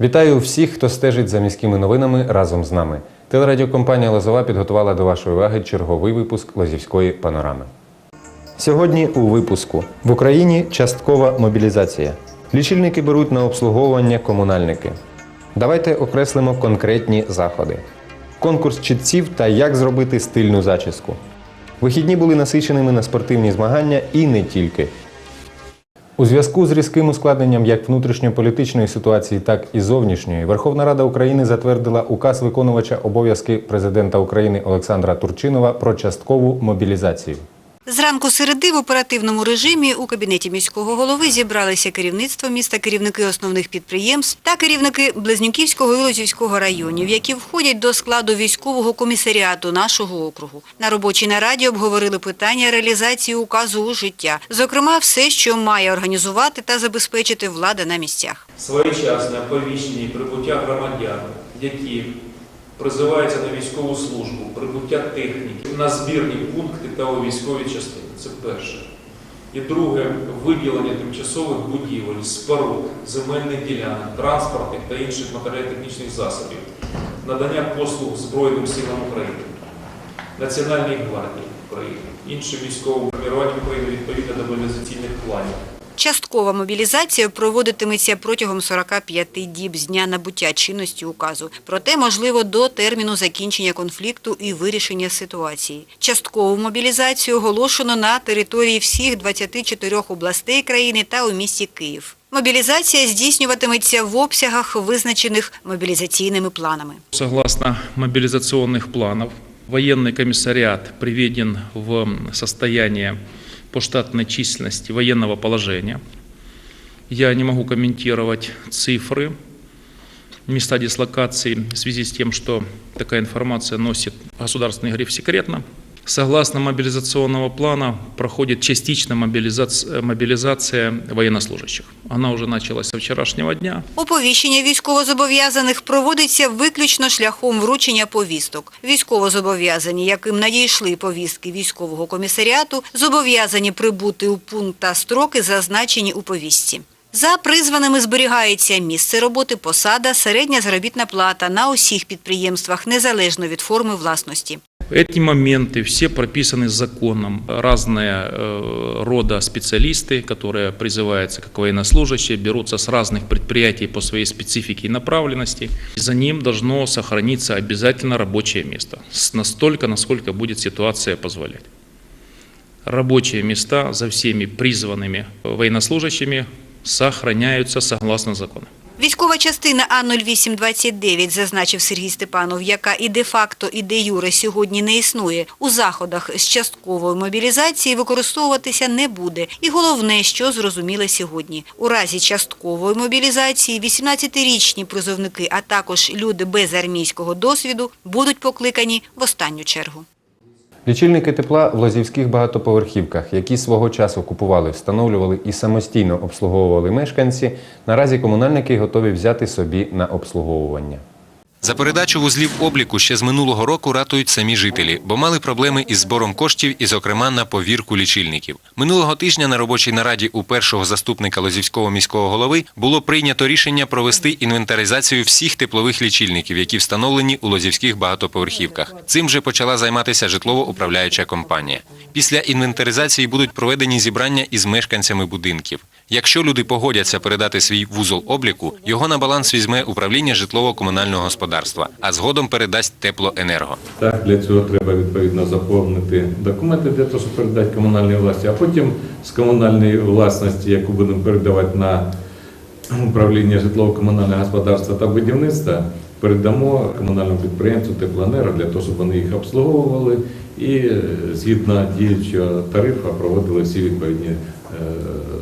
Вітаю всіх, хто стежить за міськими новинами разом з нами. Телерадіокомпанія Лозова підготувала до вашої уваги черговий випуск Лозівської панорами. Сьогодні у випуску в Україні часткова мобілізація. Лічильники беруть на обслуговування комунальники. Давайте окреслимо конкретні заходи. Конкурс чітців та як зробити стильну зачіску. Вихідні були насиченими на спортивні змагання і не тільки. У зв'язку з різким ускладненням як внутрішньополітичної ситуації, так і зовнішньої, Верховна Рада України затвердила указ виконувача обов'язки президента України Олександра Турчинова про часткову мобілізацію. Зранку середи в оперативному режимі у кабінеті міського голови зібралися керівництво міста, керівники основних підприємств та керівники Близнюківського і Лозівського районів, які входять до складу військового комісаріату нашого округу. На робочій нараді обговорили питання реалізації указу у життя, зокрема, все, що має організувати та забезпечити влада на місцях. своєчасне оповіщення і прибуття громадян, які призиваються на військову службу, прибуття техніки на збірні пункти та у військовій частині. Це перше. І друге виділення тимчасових будівель, споруд, земельних ділянок, транспортних та інших матеріально-технічних засобів, надання послуг Збройним силам України, Національній гвардії України, іншим військовим формуванням України відповідно до мобілізаційних планів. Часткова мобілізація проводитиметься протягом 45 діб з дня набуття чинності указу. Проте, можливо, до терміну закінчення конфлікту і вирішення ситуації. Часткову мобілізацію оголошено на території всіх 24 областей країни та у місті Київ. Мобілізація здійснюватиметься в обсягах, визначених мобілізаційними планами. Согласно мобилизационных планов, военный комиссариат приведен в состояние по штатной численности военного положения. Я не могу комментировать цифры, места дислокации в связи с тем, что такая информация носит государственный гриф «секретно». Согласно мобилизационного плана проходит частичная мобилизация, мобилизация военнослужащих. Она уже началась со вчерашнего дня. Оповіщення військовозобов'язаних проводиться виключно шляхом вручення повісток. Військовозобов'язані, яким надійшли повістки військового комісаріату, зобов'язані прибути у пункт та строки, зазначені у повістці. За призваними зберігається місце роботи, посада, середня заробітна плата на усіх підприємствах, незалежно від форми власності. Эти моменты все прописаны законом. Разные э, рода специалисты, которые призываются как военнослужащие, берутся с разных предприятий по своей специфике и направленности. За ним должно сохраниться обязательно рабочее место, настолько, насколько будет ситуация позволять. Рабочие места за всеми призванными военнослужащими сохраняются согласно закону. Військова частина А0829, зазначив Сергій Степанов, яка і де-факто, і де-юре сьогодні не існує, у заходах з часткової мобілізації використовуватися не буде. І головне, що зрозуміло сьогодні. У разі часткової мобілізації 18-річні призовники, а також люди без армійського досвіду будуть покликані в останню чергу. Лічильники тепла в лозівських багатоповерхівках, які свого часу купували, встановлювали і самостійно обслуговували мешканці, наразі комунальники готові взяти собі на обслуговування. За передачу вузлів обліку ще з минулого року ратують самі жителі, бо мали проблеми із збором коштів і, зокрема, на повірку лічильників. Минулого тижня на робочій нараді у першого заступника Лозівського міського голови було прийнято рішення провести інвентаризацію всіх теплових лічильників, які встановлені у лозівських багатоповерхівках. Цим же почала займатися житлово-управляюча компанія. Після інвентаризації будуть проведені зібрання із мешканцями будинків. Якщо люди погодяться передати свій вузол обліку, його на баланс візьме управління житлово-комунального господарства, а згодом передасть теплоенерго. Так, для цього треба відповідно заповнити документи для того, щоб передати комунальній власті, а потім з комунальної власності, яку будемо передавати на управління житлово-комунального господарства та будівництва, передамо комунальному підприємцю теплоенерго для того, щоб вони їх обслуговували і е, згідно діючого тарифу проводили всі відповідні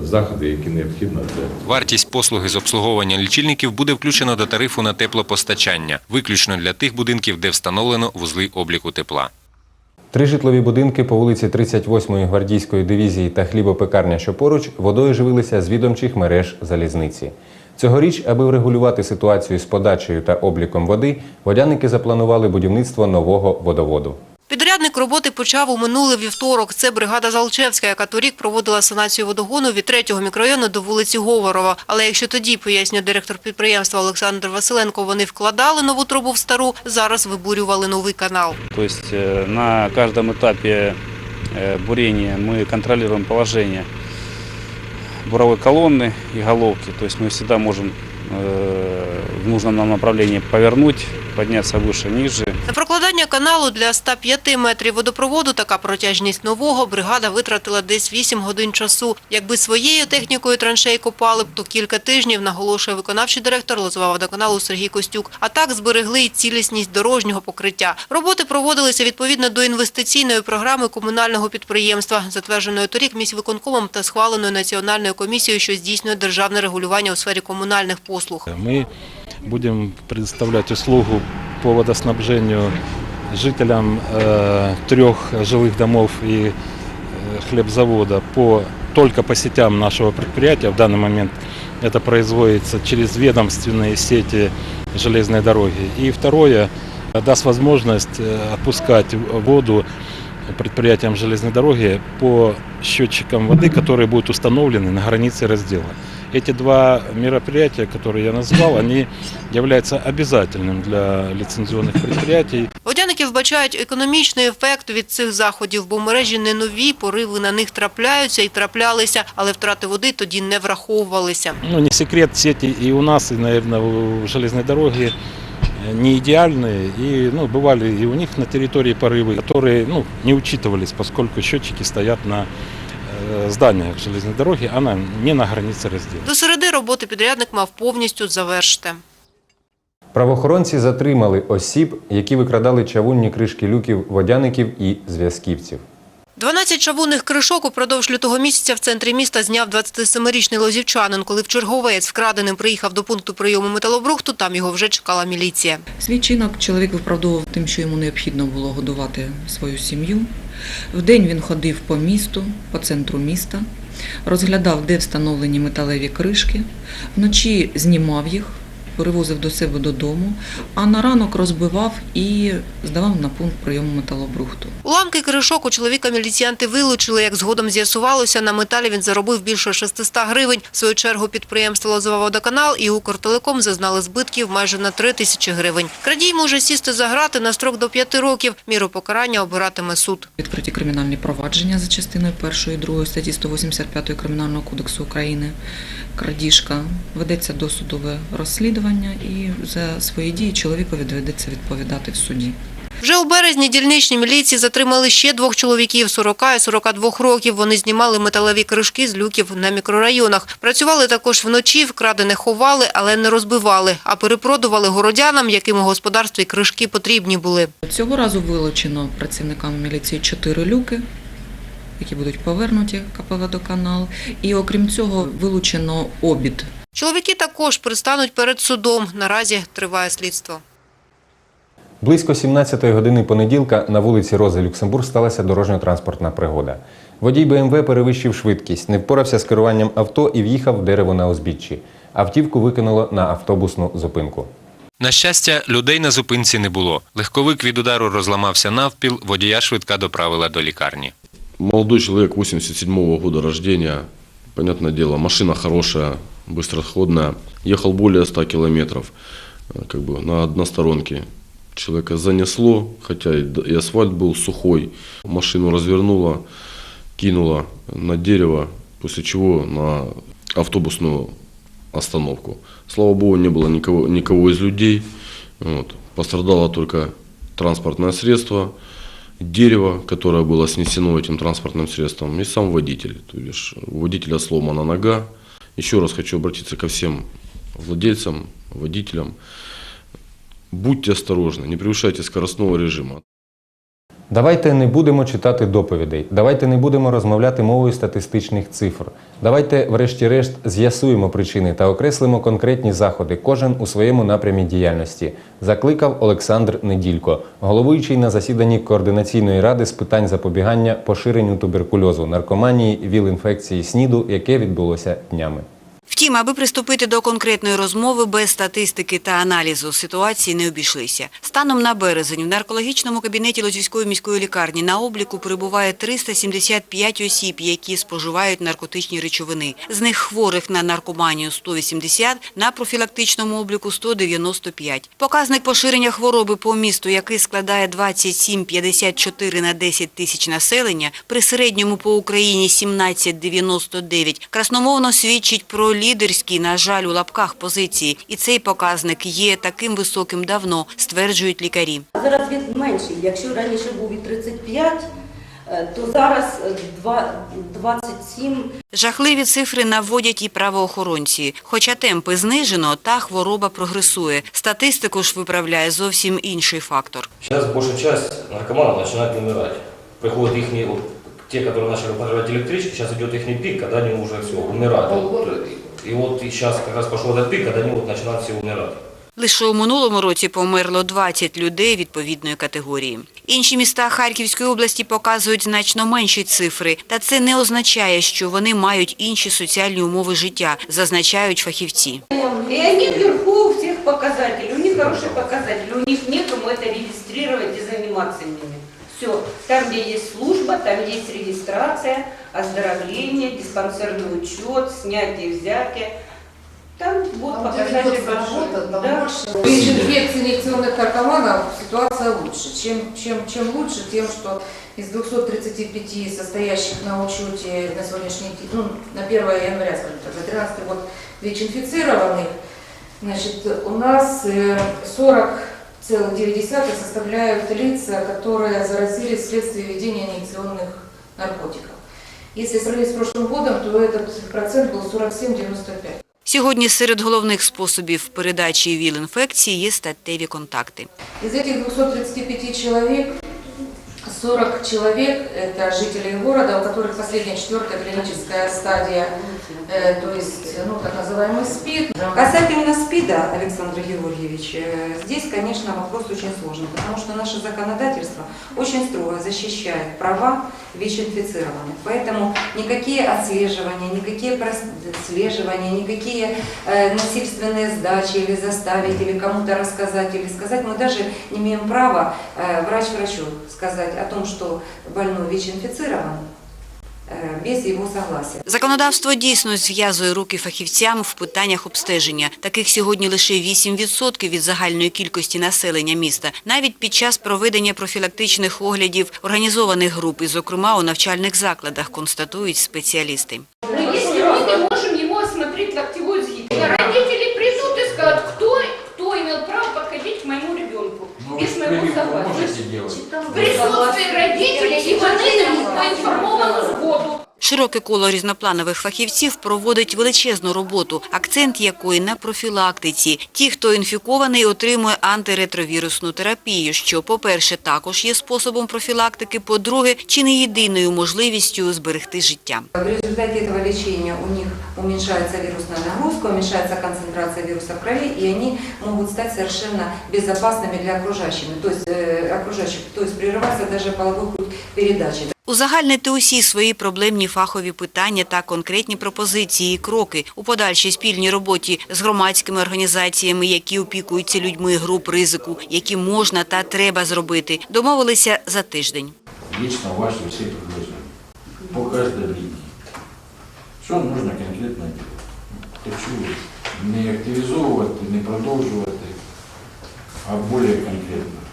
заходи, які необхідно для Вартість послуги з обслуговування лічильників буде включено до тарифу на теплопостачання, виключно для тих будинків, де встановлено вузли обліку тепла. Три житлові будинки по вулиці 38-ї гвардійської дивізії та хлібопекарня, що поруч, водою живилися з відомчих мереж залізниці. Цьогоріч, аби врегулювати ситуацію з подачею та обліком води, водяники запланували будівництво нового водоводу. Підрядник роботи почав у минулий вівторок. Це бригада Залчевська, яка торік проводила санацію водогону від третього мікрорайону до вулиці Говорова. Але якщо тоді, пояснює директор підприємства Олександр Василенко, вони вкладали нову трубу в стару, зараз вибурювали новий канал. То есть э, на каждом этапе э, бурения мы контролируем положение буровой колонны и головки. То есть мы всегда можем э, в нужном нам направлении повернуть, подняться выше, ниже. На прокладання каналу для 105 метрів водопроводу така протяжність нового бригада витратила десь 8 годин часу. Якби своєю технікою траншей копали б, то кілька тижнів, наголошує виконавчий директор Лозова водоканалу Сергій Костюк. А так зберегли й цілісність дорожнього покриття. Роботи проводилися відповідно до інвестиційної програми комунального підприємства, затвердженої торік міськвиконкомом та схваленої національною комісією, що здійснює державне регулювання у сфері комунальних послуг. Мы будем предоставлять услугу по водоснабжению жителям э, трех жилых домов и э, хлебзавода по, только по сетям нашего предприятия. В данный момент это производится через ведомственные сети железной дороги. И второе, э, даст возможность э, отпускать воду предприятиям железной дороги по счетчикам воды, которые будут установлены на границе раздела. Эти два мероприятия, которые я назвал, они являются обязательным для лицензионных предприятий. Водяники вбачають економічний ефект від цих заходів, бо мережі не нові, пориви на них трапляються і траплялися, але втрати води тоді не враховувалися. Ну, не секрет, сети и у нас, и, наверное, у железной дороги э, не идеальные. И ну, бывали и у них на территории порывы, которые ну, не учитывались, поскольку счетчики стоят на э, зданиях железной дороги, она не на границе раздела. До середи роботи підрядник мав повністю завершити. Правоохоронці затримали осіб, які викрадали чавунні кришки люків водяників і зв'язківців. 12 чавунних кришок упродовж лютого місяця в центрі міста зняв 27-річний лозівчанин. Коли в черговець вкраденим приїхав до пункту прийому металобрухту, там його вже чекала міліція. Свій чинок чоловік виправдовував тим, що йому необхідно було годувати свою сім'ю. Вдень він ходив по місту, по центру міста, розглядав, де встановлені металеві кришки, вночі знімав їх, перевозив до себе додому, а на ранок розбивав і здавав на пункт прийому металобрухту. Уламки кришок у чоловіка міліціянти вилучили. Як згодом з'ясувалося, на металі він заробив більше 600 гривень. В свою чергу підприємство «Лозова водоканал» і «Укртелеком» зазнали збитків майже на 3 тисячі гривень. Крадій може сісти за грати на строк до 5 років. Міру покарання обиратиме суд. Відкриті кримінальні провадження за частиною 1 і 2 статті 185 Кримінального кодексу України. Крадіжка ведеться досудове розслідування і за свої дії чоловікові доведеться відповідати в суді. Вже у березні дільничні міліції затримали ще двох чоловіків 40 і 42 років. Вони знімали металеві кришки з люків на мікрорайонах. Працювали також вночі, вкрадене ховали, але не розбивали, а перепродували городянам, яким у господарстві кришки потрібні були. Цього разу вилучено працівниками міліції чотири люки, які будуть повернуті КП «Водоканал». І окрім цього вилучено обід Чоловіки також пристануть перед судом. Наразі триває слідство. Близько 17-ї години понеділка на вулиці Рози Люксембург сталася дорожньо-транспортна пригода. Водій БМВ перевищив швидкість, не впорався з керуванням авто і в'їхав в дерево на узбіччі. Автівку викинуло на автобусну зупинку. На щастя, людей на зупинці не було. Легковик від удару розламався навпіл, водія швидка доправила до лікарні. Молодой человек 87 года рождения. Понятное дело, машина хорошая, быстроходная. Ехал более 100 километров э, как бы на односторонке. Человека занесло, хотя и асфальт был сухой. Машину развернуло, кинуло на дерево, после чего на автобусную остановку. Слава богу, не было никого, никого из людей. Вот. Пострадало только транспортное средство, дерево, которое было снесено этим транспортным средством, и сам водитель. То бишь, у водителя сломана нога. Еще раз хочу обратиться ко всем владельцам, водителям. Будьте осторожны, не превышайте скоростного режима. Давайте не будемо читати доповідей. Давайте не будемо розмовляти мовою статистичних цифр. Давайте, врешті-решт, з'ясуємо причини та окреслимо конкретні заходи, кожен у своєму напрямі діяльності. Закликав Олександр Неділько, головуючий на засіданні координаційної ради з питань запобігання поширенню туберкульозу, наркоманії, ВІЛ-інфекції СНІДу, яке відбулося днями. Втім, аби приступити до конкретної розмови без статистики та аналізу ситуації не обійшлися. Станом на березень в наркологічному кабінеті Лозівської міської лікарні на обліку перебуває 375 осіб, які споживають наркотичні речовини. З них хворих на наркоманію 180, на профілактичному обліку 195. Показник поширення хвороби по місту, який складає 27,54 на 10 тисяч населення, при середньому по Україні 17,99, красномовно свідчить про лідерські, на жаль, у лапках позиції. І цей показник є таким високим давно, стверджують лікарі. Зараз він менший. Якщо раніше був і 35, е, то зараз е, два- 27. Жахливі цифри наводять і правоохоронці. Хоча темпи знижено, та хвороба прогресує. Статистику ж виправляє зовсім інший фактор. Сейчас большая часть наркоманов начинает умирать. Приходят их, вот, те, которые начали употреблять электрички, сейчас идет их пик, когда они уже все умирают. И вот и сейчас как раз пошел этот пик, когда они вот начинают все умирать. Лише у минулому році померло 20 людей відповідної категорії. Інші міста Харківської області показують значно менші цифри, та це не означає, що вони мають інші соціальні умови життя, зазначають фахівці. И они вверху у всех показатели. У них хорошие показатели. У них некому это регистрировать и заниматься ними. Все. Там, где есть служба, там есть регистрация, оздоровление, диспансерный учет, снятие взятки. Там вот показатели большие. Да. При инфекции инъекционных наркоманов ситуация лучше. Чем, чем, чем лучше, тем, что из 235 состоящих на учете на сегодняшний день, ну, на 1 января, скажем так, за 13 год ВИЧ-инфицированных, значит, у нас э, 40,9 составляют лица, которые заразились вследствие введения инъекционных наркотиков. Если сравнить с прошлым годом, то этот процент был 47,95. Сьогодні серед головних способів передачі ВІЛ-інфекції є статеві контакти. Из этих 235 человек 40 человек – это жители города, у которых последняя четвертая клиническая стадия, э, то есть, ну, так называемый СПИД. Касательно СПИДа, Александр Георгиевич, э, здесь, конечно, вопрос очень сложный, потому что наше законодательство очень строго защищает права ВИЧ-инфицированных. Поэтому никакие отслеживания, никакие прослеживания, никакие э, насильственные сдачи или заставить, или кому-то рассказать, или сказать, мы даже не имеем права э, врач врачу сказать о том, что больной ВИЧ-инфицирован э, без его согласия. Законодавство дійсно зв'язує руки фахівцям в питаннях обстеження. Таких сьогодні лише 8% від загальної кількості населення міста. Навіть під час проведення профілактичних оглядів організованих груп, і, зокрема у навчальних закладах, констатують спеціалісти. Но если мы не можем его осмотреть локтевой сгиб, родители придут и скажут, кто, кто имел право подходить к моему ребенку без моего делать. В присутствии родителей и вони поінформовану згоду. Широке коло різнопланових фахівців проводить величезну роботу, акцент якої на профілактиці. Ті, хто інфікований, отримує антиретровірусну терапію, що, по-перше, також є способом профілактики, по-друге, чи не єдиною можливістю зберегти життя. В результате этого лечения у них уменьшается вирусная нагрузка, уменьшается концентрация вируса в крови, и они могут стать совершенно безопасными для окружающих. То есть, э, окружающих, то есть прерывается даже половой путь передачи. Узагальнити усі свої проблемні фахові питання та конкретні пропозиції і кроки у подальшій спільній роботі з громадськими організаціями, які опікуються людьми груп ризику, які можна та треба зробити, домовилися за тиждень. Лично ваши все предложения по каждой линии. Що нужно конкретно делать? Хочу не активізовувати, не продовжувати, а більш конкретно.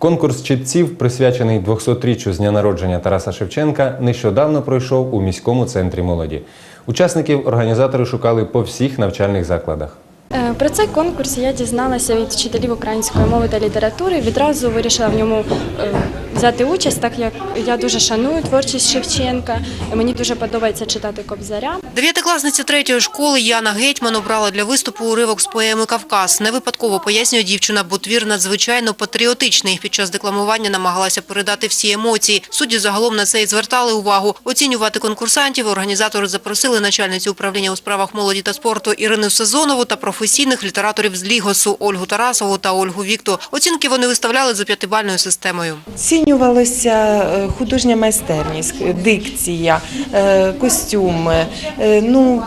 Конкурс читців, присвячений 200-річчю з дня народження Тараса Шевченка, нещодавно пройшов у міському центрі молоді. Учасників організатори шукали по всіх навчальних закладах. Е, Про цей конкурс я дізналася від вчителів української мови та літератури. Відразу вирішила в ньому е, взяти участь, так як я дуже шаную творчість Шевченка. Мені дуже подобається читати Кобзаря. Дев'ятикласниця третьої школи Яна Гетьман обрала для виступу уривок з поеми Кавказ. Не випадково пояснює дівчина, бо твір надзвичайно патріотичний. Під час декламування намагалася передати всі емоції. Судді загалом на це і звертали увагу. Оцінювати конкурсантів організатори запросили начальницю управління у справах молоді та спорту Ірину Сезонову та професійних літераторів з Лігосу Ольгу Тарасову та Ольгу Вікту. Оцінки вони виставляли за п'ятибальною системою. Ціню Оцінювалася е, художня майстерність, дикція, е, костюми. Е, Ну,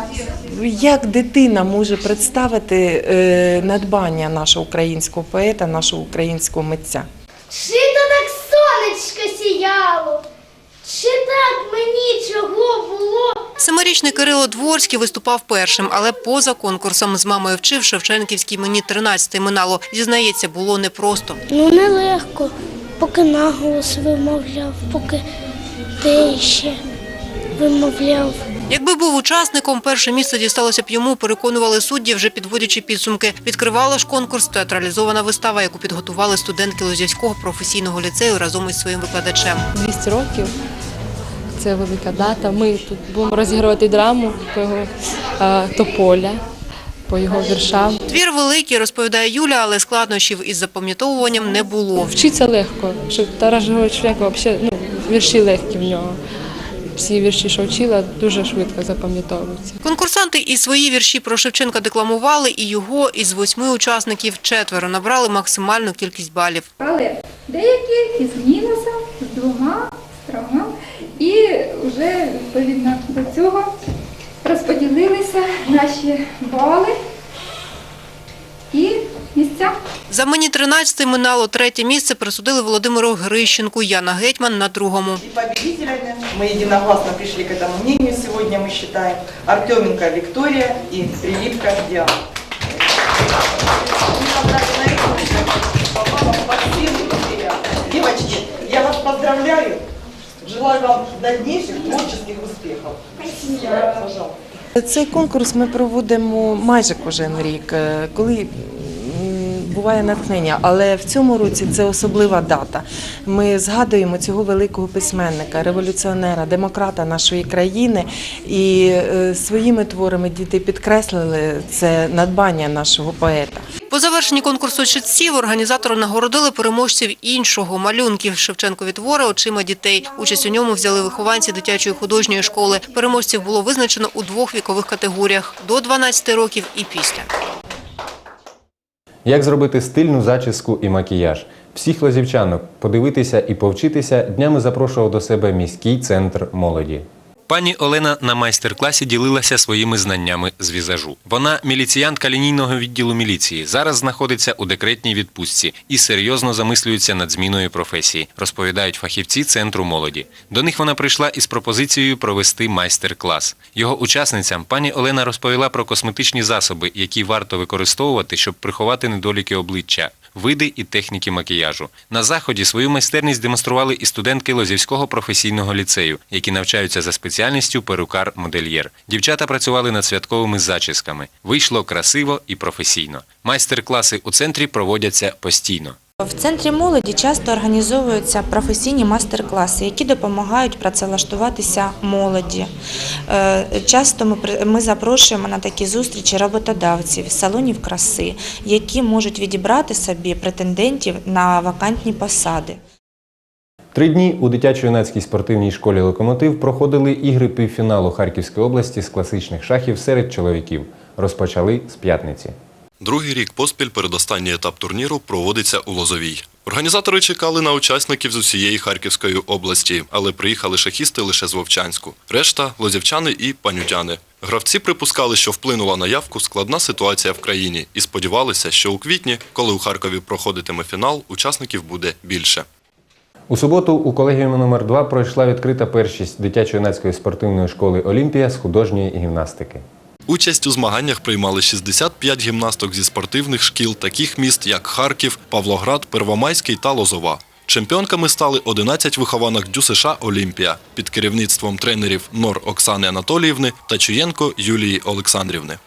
як дитина може представити надбання нашого українського поета, нашого українського митця? Чи то так сонечко сіяло? Чи так мені чого було? Семирічний Кирило Дворський виступав першим, але поза конкурсом з мамою вчив Шевченківській мені 13 минало. Зізнається, було непросто. Ну нелегко, поки наголос вимовляв, поки те ще вимовляв. Якби був учасником, перше місце дісталося б йому, переконували судді, вже підводячи підсумки. Відкривала ж конкурс театралізована вистава, яку підготували студентки Лозівського професійного ліцею разом із своїм викладачем. 200 років. Це велика дата. Ми тут будемо розігрувати драму по його е, тополя, по його віршам. Твір великий, розповідає Юля, але складнощів із запам'ятовуванням не було. Вчиться легко, що Тарас Григорович Шевченко взагалі ну, вірші легкі в нього. Всі вірші, що вчила, дуже швидко запам'ятовуються. Конкурсанти і свої вірші про Шевченка декламували, і його із восьми учасників четверо набрали максимальну кількість балів. Але деякі із мінусом, з двома, з трьома. І вже відповідно до цього розподілилися наші бали і місця. За мені 13 минало третє місце присудили Володимиру Грищенку, Яна Гетьман на другому. Победителями мы единогласно пришли к этому мнению. Сегодня мы считаем Артеменко Виктория и Прилипка Диана. Девочки, я вас поздравляю. Желаю вам дальнейших творческих успехов. Спасибо. Пожалуйста. Цей конкурс ми проводимо майже кожен рік, е, коли буває натхнення, але в цьому році це особлива дата. Ми згадуємо цього великого письменника, революціонера, демократа нашої країни, і е, своїми творами діти підкреслили це надбання нашого поета. По завершенні конкурсу читців організатори нагородили переможців іншого малюнків Шевченкові твори очима дітей. Участь у ньому взяли вихованці дитячої художньої школи. Переможців було визначено у двох вікових категоріях – до 12 років і після. Як зробити стильну зачіску і макіяж? Всіх лозівчанок подивитися і повчитися днями запрошував до себе міський центр молоді. Пані Олена на майстер-класі ділилася своїми знаннями з візажу. Вона міліціянтка лінійного відділу міліції. Зараз знаходиться у декретній відпустці і серйозно замислюється над зміною професії, розповідають фахівці центру молоді. До них вона прийшла із пропозицією провести майстер-клас. Його учасницям пані Олена розповіла про косметичні засоби, які варто використовувати, щоб приховати недоліки обличчя. Види і техніки макіяжу на заході свою майстерність демонстрували і студентки Лозівського професійного ліцею, які навчаються за спеціальністю перукар-модельєр. Дівчата працювали над святковими зачісками. Вийшло красиво і професійно. Майстер-класи у центрі проводяться постійно. В центрі молоді часто організовуються професійні майстер-класи, які допомагають працевлаштуватися молоді. Е, Часто ми запрошуємо на такі зустрічі роботодавців, салонів краси, які можуть відібрати собі претендентів на вакантні посади. Три дні у дитячо-юнацькій спортивній школі Локомотив проходили ігри півфіналу Харківської області з класичних шахів серед чоловіків. Розпочали з п'ятниці. Другий рік поспіль передостанній етап турніру проводиться у Лозовій. Організатори чекали на учасників з усієї Харківської області, але приїхали шахісти лише з Вовчанську. Решта лозівчани і панютяни. Гравці припускали, що вплинула на явку складна ситуація в країні, і сподівалися, що у квітні, коли у Харкові проходитиме фінал, учасників буде більше. У суботу у колегіумі номер 2 пройшла відкрита першість дитячо-юнацької спортивної школи Олімпія з художньої гімнастики. Участь у змаганнях приймали 65 гімнасток зі спортивних шкіл таких міст, як Харків, Павлоград, Первомайський та Лозова. Чемпіонками стали 11 вихованок ДЮСШ Олімпія під керівництвом тренерів Нор Оксани Анатоліївни та Чуєнко Юлії Олександрівни.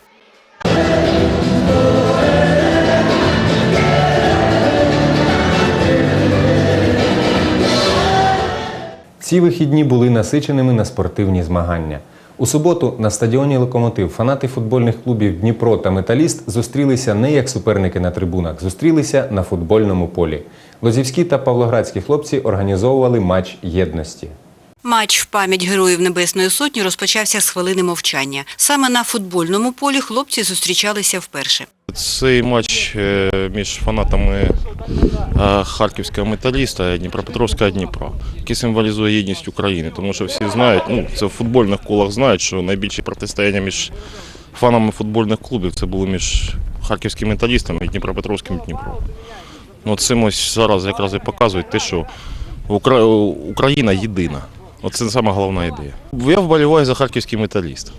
Ці вихідні були насиченими на спортивні змагання. У суботу на стадіоні Локомотив фанати футбольних клубів Дніпро та Металіст зустрілися не як суперники на трибунах, зустрілися на футбольному полі. Лозівські та павлоградські хлопці організовували матч єдності. Матч в пам'ять героїв Небесної Сотні розпочався з хвилини мовчання. Саме на футбольному полі хлопці зустрічалися вперше. Цей матч е, між фанатами е, харківського металіста і Дніпропетровського Дніпра, який символізує єдність України. Тому що всі знають, ну це в футбольних колах знають, що найбільші протистояння між фанами футбольних клубів це було між харківським металістом і Дніпропетровським Дніпром. Ну, цим ось зараз якраз і показують те, що Україна єдина. Оце саме головна ідея. Я вболіваю за харківський металіст.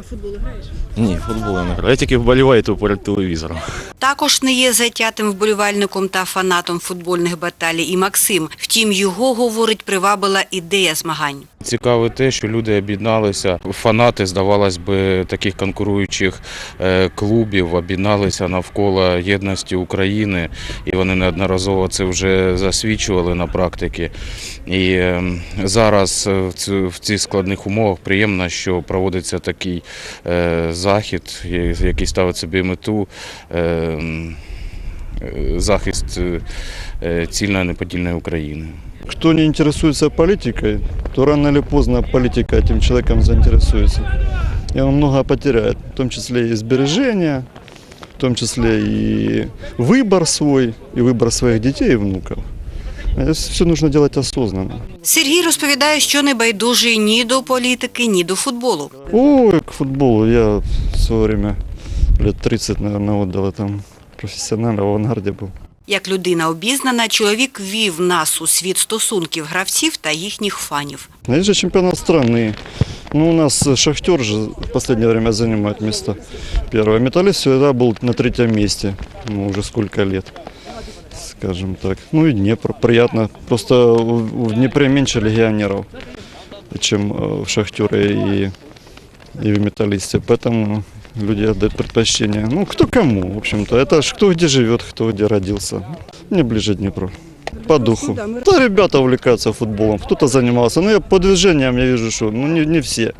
А футбол граєш? Ні, футбол я не граю. Я тільки вболіваю то перед телевізором. Також не є затятим вболівальником та фанатом футбольних баталій і Максим. Втім, його, говорить, привабила ідея змагань. Цікаве те, що люди об'єдналися. Фанати, здавалось би, таких конкуруючих е, клубів об'єдналися навколо єдності України, і вони неодноразово це вже засвідчували на практиці. І е, зараз в цих складних умовах приємно, що проводиться такий захід, я- який ставить собі мету. е, м, е, Захист е, е, цільної неподільної України. Кто не интересуется политикой, то рано или поздно политика этим человеком заинтересуется. И он много потеряет, в том числе и сбережения, в том числе и выбор свой, и выбор своих детей и внуков. Все нужно делать осознанно. Сергій розповідає, що не байдужий ні до політики, ні до футболу. Ой, к футболу я в свое время лет 30, наверное, отдал этому профессионально, в авангарде был. Як людина обізнана, чоловік ввів нас у світ стосунків гравців та їхніх фанів. Ну, Есть же чемпионат страны. Ну, у нас Шахтер же в последнее время занимает место первое. Металлист всегда был на третьем месте. Ну, уже сколько лет, Скажем так. Ну и Днепр. Приятно. Просто в Днепре меньше легионеров, чем в Шахтере и, и в Металлисте. Поэтому люди отдают предпочтение. Ну, кто кому, в общем-то. Это ж кто где живет, кто где родился. Мне ближе Днепр. По духу. Да, ребята увлекаются футболом. Кто-то занимался. Ну, я по движениям я вижу, что ну, не, не все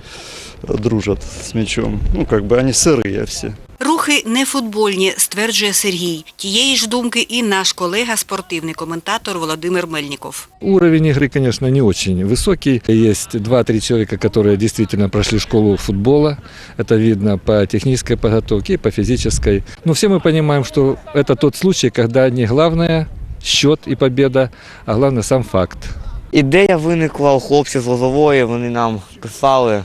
дружат с мячом. Ну, как бы они сырые все. Рухи не футбольні, стверджує Сергій. Тієї ж думки і наш колега, спортивний коментатор Володимир Мельніков. Уровень игры, конечно, не очень высокий. Есть 2-3 человека, которые действительно прошли школу футбола. Это видно по технической подготовке и по физической. Но все мы понимаем, что это тот случай, когда не главное счет и победа, а главное сам факт. Ідея виникла у хлопців з Лозової, вони нам писали, е,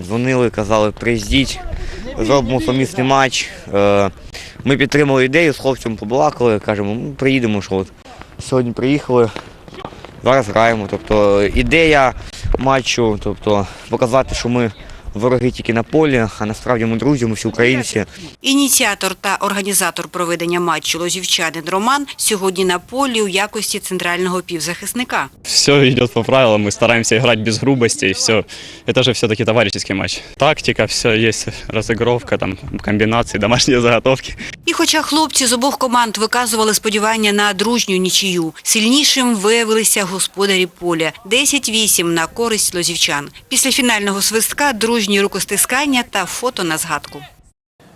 дзвонили, казали, приїздіть, зробимо сумісний матч. Е, Ми підтримали ідею, з хлопцем побалакали, кажемо, ну, приїдемо, що от сьогодні приїхали, зараз граємо. Тобто ідея матчу, тобто показати, що ми вороги тільки на полі, а насправді ми друзі, ми всі українці. Ініціатор та організатор проведення матчу лозівчанин Роман сьогодні на полі у якості центрального півзахисника. Все идет по правилам, мы стараемся играть без грубости, и все. Это же все-таки товарищеский матч. Тактика, все есть, разыгровка, там, комбинации, домашние заготовки. І хоча хлопці з обох команд виказували сподівання на дружню нічию, сильнішим виявилися господарі поля. 10-8 на користь лозівчан. Після фінального свистка дружні рукостискання та фото на згадку.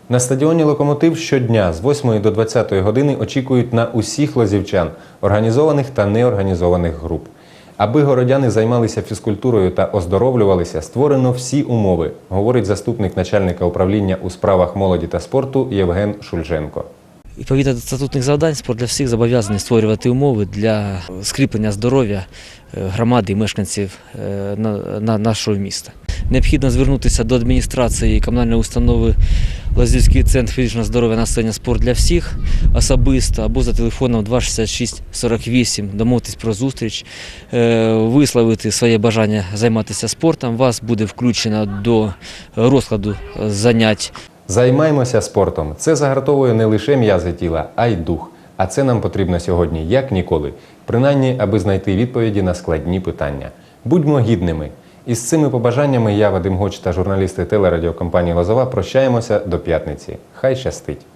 На стадіоні Локомотив щодня з 8 до 20 години очікують на усіх лозівчан, організованих та неорганізованих груп. Аби городяни займалися фізкультурою та оздоровлювалися, створено всі умови, говорить заступник начальника управління у справах молоді та спорту Євген Шульженко. Відповідно до статутних завдань, спорт для всіх зобов'язаний створювати умови для скріплення здоров'я е, громади і мешканців е, на- на- нашого міста. Необхідно звернутися до адміністрації комунальної установи Лазівський центр фізичного здоров'я населення спорт для всіх особисто або за телефоном 266 48 домовитись про зустріч, е, висловити своє бажання займатися спортом. Вас буде включено до розкладу занять Займаймося спортом. Це загартовує не лише м'язи тіла, а й дух. А це нам потрібно сьогодні як ніколи, принаймні, аби знайти відповіді на складні питання. Будьмо гідними. Із цими побажаннями я, Вадим Гоч та журналісти телерадіокомпанії Лозова прощаємося до п'ятниці. Хай щастить!